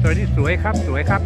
สวยที่สวยครับสวยครับ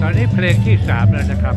ตอนนี้เพลงที่สามแล้วนะครับ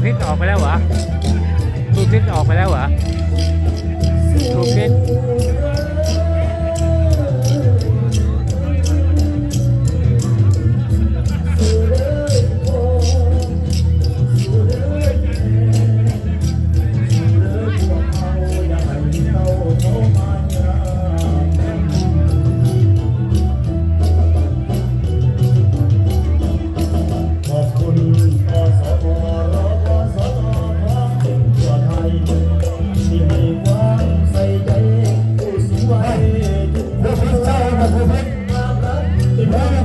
ูพิดออกไปแล้วเหรอสูบพิดออกไปแล้วเหรอสูบพิด